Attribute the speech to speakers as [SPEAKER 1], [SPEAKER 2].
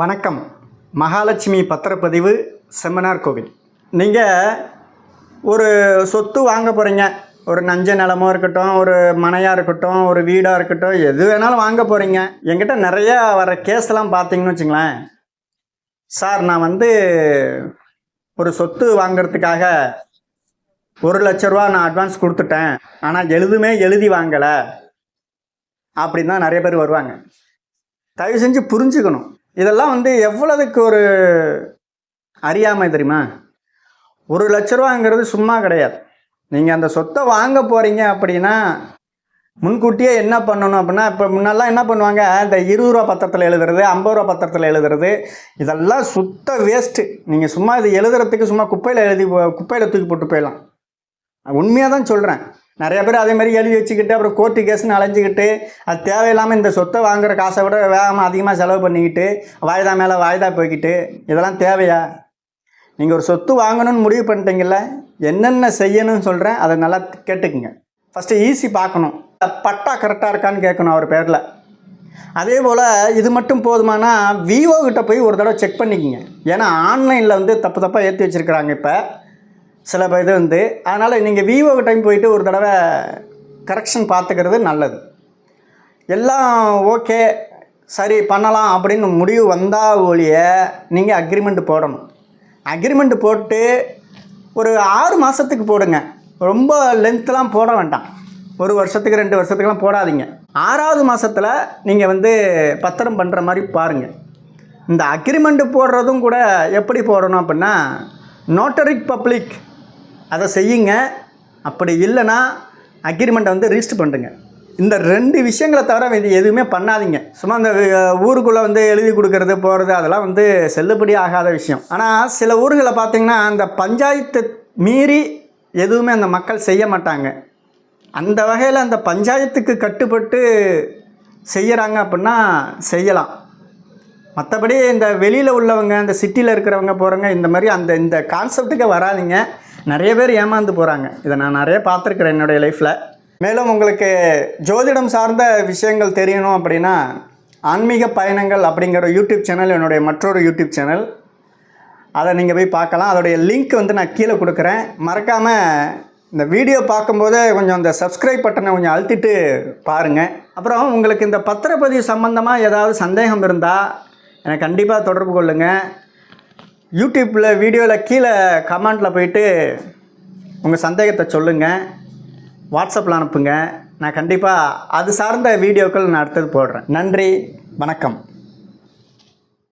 [SPEAKER 1] வணக்கம். மகாலட்சுமி பத்திரப்பதிவு செம்மனார் கோவில். நீங்கள் ஒரு சொத்து வாங்க போகிறீங்க ஒரு நஞ்ச நிலமோ இருக்கட்டும் ஒரு மனையாக இருக்கட்டும் ஒரு வீடாக இருக்கட்டும் எது வேணாலும் வாங்க போகிறீங்க என்கிட்ட நிறையா வர கேஸ்லாம் பார்த்தீங்கன்னு வச்சுங்களேன். சார் நான் வந்து ஒரு சொத்து வாங்குறதுக்காக ஒரு லட்ச ரூபா நான் அட்வான்ஸ் கொடுத்துட்டேன். ஆனால் எழுதுமே எழுதி வாங்கலை. அப்படின்னு தான் நிறைய பேர் வருவாங்க. தயவு செஞ்சு புரிஞ்சுக்கணும். இதெல்லாம் வந்து எவ்வளவுக்கு ஒரு அறியாமை தெரியுமா? ஒரு லட்ச ரூபாங்கிறது சும்மா கிடையாது. நீங்கள் அந்த சொத்தை வாங்க போகிறீங்க அப்படின்னா முன்கூட்டியே என்ன பண்ணணும் அப்படின்னா இப்போ முன்னெல்லாம் என்ன பண்ணுவாங்க? இந்த இருபது ரூபா பத்திரத்தில் எழுதுறது ஐம்பது ரூபா பத்திரத்தில் எழுதுறது இதெல்லாம் சுத்த வேஸ்ட்டு நீங்கள் சும்மா இது எழுதுறதுக்கு சும்மா குப்பையில் எழுதி குப்பையில் தூக்கி போட்டு போயிடலாம். உண்மையாக தான் சொல்கிறேன் நிறைய பேர் அதே மாதிரி எழுதி வச்சுக்கிட்டு அப்புறம் கோர்ட்டு கேஸ்னு அலைஞ்சிக்கிட்டு அது தேவையில்லாமல் இந்த சொத்தை வாங்குகிற காசை விட வேகமாக அதிகமாக செலவு பண்ணிக்கிட்டு வாய்தா மேலே வாய்தா போய்க்கிட்டு இதெல்லாம் தேவையா? நீங்கள் ஒரு சொத்து வாங்கணும்னு முடிவு பண்ணிட்டீங்கல்ல என்னென்ன செய்யணும்னு சொல்கிறேன் அதை நல்லா கேட்டுக்குங்க. ஃபஸ்ட்டு ஈஸி பார்க்கணும். பட்டா கரெக்டாக இருக்கான்னு கேட்கணும் அவர் பேரில். அதே போல் இது மட்டும் போதுமானா விவோ கிட்ட போய் ஒரு தடவை செக் பண்ணிக்கோங்க. ஏன்னா ஆன்லைனில் வந்து தப்பு தப்பாக ஏற்றி வச்சுருக்கிறாங்க இப்போ. சில இது வந்து அதனால் நீங்கள் விவோ டைம் போயிட்டு ஒரு தடவை கரெக்ஷன் பார்த்துக்கிறது நல்லது. எல்லாம் ஓகே சரி பண்ணலாம் அப்படின்னு முடிவு வந்தால் ஒழிய நீங்கள் அக்ரிமெண்ட் போடணும். அக்ரிமெண்ட் போட்டு ஒரு ஆறு மாதத்துக்கு போடுங்க. ரொம்ப லென்த்தெலாம் போட வேண்டாம். ஒரு வருஷத்துக்கு ரெண்டு வருஷத்துக்குலாம் போடாதீங்க. ஆறாவது மாதத்தில் நீங்கள் வந்து பத்திரம் பண்ணுற மாதிரி பாருங்கள் இந்த அக்ரிமெண்ட் போடுறதும் கூட எப்படி போடணும் அப்படின்னா நோட்டரிக் பப்ளிக் அதை செய்யுங்க. அப்படி இல்லைன்னா அக்ரிமெண்ட்டை வந்து ரிஜிஸ்டர் பண்ணுங்க இந்த ரெண்டு விஷயங்களை தவிர இது எதுவுமே பண்ணாதீங்க. சும்மா அந்த ஊருக்குள்ளே வந்து எழுதி கொடுக்கறது போகிறது அதெல்லாம் வந்து செல்லுபடி ஆகாத விஷயம். ஆனால் சில ஊர்களை பார்த்திங்கன்னா அந்த பஞ்சாயத்து மீறி எதுவுமே அந்த மக்கள் செய்ய மாட்டாங்க. அந்த வகையில் அந்த பஞ்சாயத்துக்கு கட்டுப்பட்டு செய்கிறாங்க அப்படின்னா செய்யலாம். மற்றபடி இந்த வெளியில் உள்ளவங்க இந்த சிட்டியில் இருக்கிறவங்க போகிறவங்க இந்த மாதிரி அந்த இந்த கான்செப்ட்டுக்கே வராதீங்க. நிறைய பேர் ஏமாந்து போகிறாங்க இதை நான் நிறைய பார்த்துருக்குறேன் என்னுடைய லைஃப்பில் மேலும் உங்களுக்கு ஜோதிடம் சார்ந்த விஷயங்கள் தெரியணும் அப்படின்னா ஆன்மீக பயணங்கள் அப்படிங்கிற யூடியூப் சேனல் என்னுடைய மற்றொரு யூடியூப் சேனல் அதை நீங்கள் போய் பார்க்கலாம். அதோடைய லிங்க் வந்து நான் கீழே கொடுக்குறேன். மறக்காமல் இந்த வீடியோ பார்க்கும்போதே கொஞ்சம் அந்த சப்ஸ்கிரைப் பட்டனை கொஞ்சம் அழுத்திட்டு பாருங்கள் அப்புறம் உங்களுக்கு இந்த பத்திரப்பதிவு சம்மந்தமாக ஏதாவது சந்தேகம் இருந்தால் எனக்கு கண்டிப்பாக தொடர்பு கொள்ளுங்கள் யூடியூப்பில் வீடியோவில் கீழே கமெண்ட்டில் போயிட்டு உங்கள் சந்தேகத்தை சொல்லுங்கள் வாட்ஸ்அப்பில் அனுப்புங்க. நான் கண்டிப்பாக அது சார்ந்த வீடியோக்கள் நான் அடுத்தது போடுறேன். நன்றி. வணக்கம்.